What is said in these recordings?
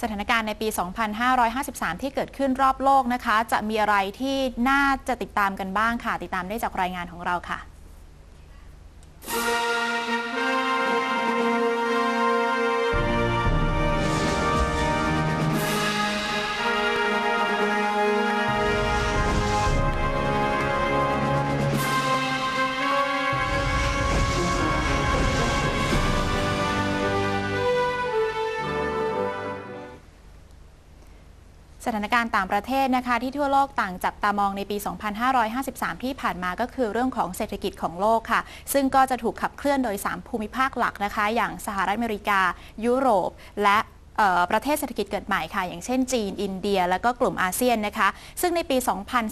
สถานการณ์ในปี 2553 ที่เกิดขึ้นรอบโลกนะคะ จะมีอะไรที่น่าจะติดตามกันบ้างค่ะ ติดตามได้จากรายงานของเราค่ะ สถานการณ์ต่างประเทศนะคะที่ทั่วโลกต่างจับตามองในปี 2553 ที่ผ่านมาก็คือเรื่องของเศรษฐกิจของโลกค่ะ ซึ่งก็จะถูกขับเคลื่อนโดย 3 ภูมิภาคหลักนะคะ อย่างสหรัฐอเมริกา ยุโรป และประเทศเศรษฐกิจเกิดใหม่ค่ะ อย่างเช่นจีน อินเดีย แล้วก็กลุ่มอาเซียนนะคะ ซึ่งในปี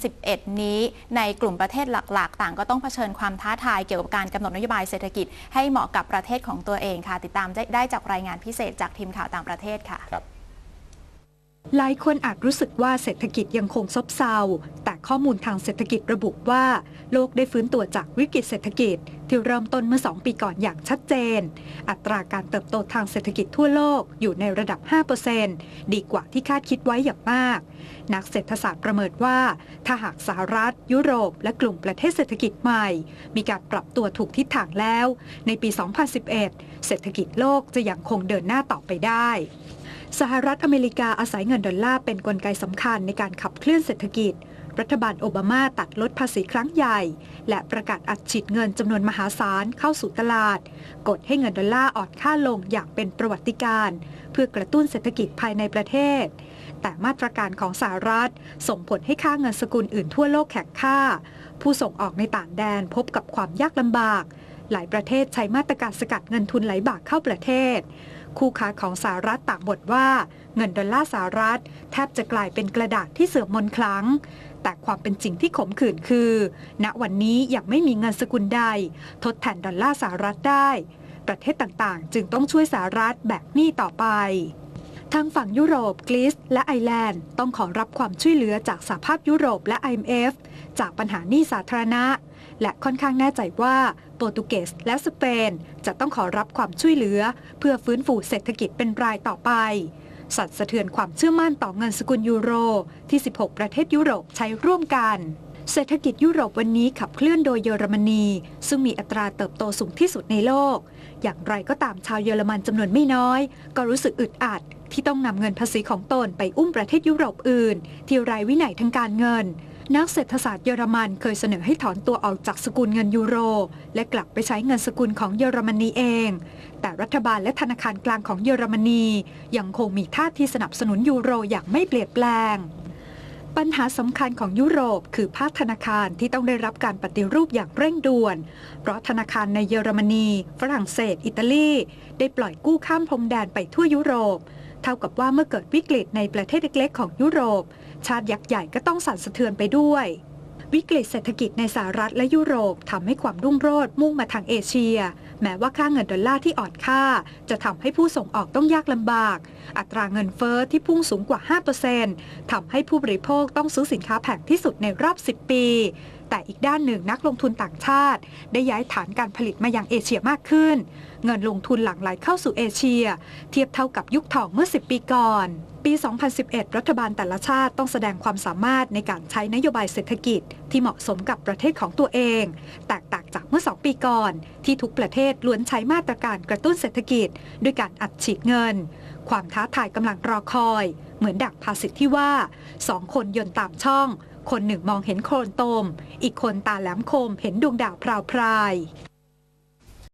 2011 นี้ในกลุ่มประเทศหลัก ๆ ต่างก็ต้องเผชิญความท้าทายเกี่ยวกับการกำหนดนโยบายเศรษฐกิจให้เหมาะกับประเทศของตัวเองค่ะ ติดตามได้ได้จากรายงานพิเศษจากทีมข่าวต่างประเทศค่ะครับ หลายคนอาจรู้สึกว่าเศรษฐกิจยังคงซบเซา แต่ข้อมูลทางเศรษฐกิจระบุว่า โลกได้ฟื้นตัวจากวิกฤตเศรษฐกิจ ที่เริ่มต้นเมื่อ 2 ปีก่อนอย่างชัดเจน อัตราการเติบโตทางเศรษฐกิจทั่วโลกอยู่ในระดับ 5%ดีกว่าที่คาดคิดไว้อย่างมาก นักเศรษฐศาสตร์ประเมินว่า ถ้าหากสหรัฐ ยุโรป และกลุ่มประเทศเศรษฐกิจใหม่ มีการปรับตัวถูกทิศทางแล้ว ในปี 2011 เศรษฐกิจโลกจะยังคงเดินหน้าต่อไปได้ สหรัฐอเมริกาอาศัยเงินดอลลาร์เป็นนกลไกสำคัญในการขับเคลื่อนเศรษฐกิจ รัฐบาลโอบามาตัดลดภาษีครั้งใหญ่ และประกาศอัดฉีดเงินจำนวนมหาศาลเข้าสู่ตลาด กดให้เงินดอลลาร์อ่อนค่าลงอย่างเป็นประวัติการ เพื่อกระตุ้นเศรษฐกิจภายในประเทศ แต่มาตรการของสหรัฐส่งผลให้ค่าเงินสกุลอื่นทั่วโลกแข็งค่า ผู้ส่งออกในต่างแดนพบกับความยากลำบาก หลายประเทศใช้มาตรการสกัดเงินทุนไหลบากเข้าประเทศ คู่ค้าของสหรัฐต่างบ่นว่า เงินดอลลาร์สหรัฐ แทบจะกลายเป็นกระดาษที่เสื่อมมนคลังแต่ความเป็นจริงที่ขมขื่นคือ ณวันนี้ยังไม่มีเงินสกุลใด ทดแทนดอลลาร์สหรัฐได้ ประเทศต่างๆ จึงต้องช่วยสหรัฐแบกหนี้ต่อไปทางฝั่งยุโรปกรีซและไอร์แลนด์ ต้องขอรับความช่วยเหลือจากสหภาพยุโรปและ IMF จากปัญหาหนี้สาธารณะ และค่อนข้างแน่ใจว่าโปรตุเกสและสเปน จะต้องขอรับความช่วยเหลือ เพื่อฟื้นฟูเศรษฐกิจเป็นรายต่อไป สั่นสะเทือนความเชื่อมั่นต่อเงินสกุลยูโร ที่ 16 ประเทศยุโรปใช้ร่วมกัน เศรษฐกิจยุโรปวันนี้ขับเคลื่อนโดยเยอรมนี ซึ่งมีอัตราเติบโตสูงที่สุดในโลก อย่างไรก็ตามชาวเยอรมันจำนวนไม่น้อย ก็รู้สึกอึดอัดที่ต้องนำเงินภาษีของตนไปอุ้มประเทศยุโรปอื่น ที่ไร้วินัยทางการเงิน นักเศรษฐศาสตร์เยอรมันเคยเสนอให้ถอนตัวออกจากสกุลเงินยูโร และกลับไปใช้เงินสกุลของเยอรมนีเอง แต่รัฐบาลและธนาคารกลางของเยอรมนียังคงมีท่าทีสนับสนุนยูโรอย่างไม่เปลี่ยนแปลง ปัญหาสำคัญของยุโรปคือภาคธนาคารที่ต้องได้รับการปฏิรูปอย่างเร่งด่วน เพราะธนาคารในเยอรมนี ฝรั่งเศส อิตาลี ได้ปล่อยกู้ข้ามพรมแดนไปทั่วยุโรป เท่ากับว่าเมื่อเกิดวิกฤตในประเทศเล็กๆ ของยุโรป ชาติยักษ์ใหญ่ก็ต้องสั่นสะเทือนไปด้วย วิกฤตเศรษฐกิจในสหรัฐและยุโรปทำให้ความรุ่งโรจน์มุ่งมาทางเอเชีย แม้ว่าค่าเงินดอลลาร์ที่อ่อนค่า จะทำให้ผู้ส่งออกต้องยากลำบาก อัตราเงินเฟอ้อที่พุ่งสูงกว่า 5%ทำให้ผู้บริโภคต้องซื้อสินค้าแพงที่สุดในรอบ 10 ปี แต่อีกด้านหนึ่งนักลงทุนต่างชาติ ได้ย้ายฐานการผลิตมายังเอเชียมากขึ้น เงินลงทุนหลั่งไหลเข้าสู่เอเชีย เทียบเท่ากับยุคทองเมื่อ 10 ปีก่อน ปี 2011 รัฐบาลแต่ละชาติต้องแสดงความสามารถในการใช้นโยบายเศรษฐกิจ ที่เหมาะสมกับประเทศของตัวเอง แตกต่างจากเมื่อ 2 ปีก่อน ที่ทุกประเทศล้วนใช้มาตรการกระตุ้นเศรษฐกิจ ด้วยการอัดฉีดเงิน ความท้าทายกำลังรอคอย เหมือนดักภาษิตที่ว่าสองคนยนต์ตามช่อง คนหนึ่งมองเห็นโคลนตม อีกคนตาแหลมคมเห็นดวงดาวพราวพราย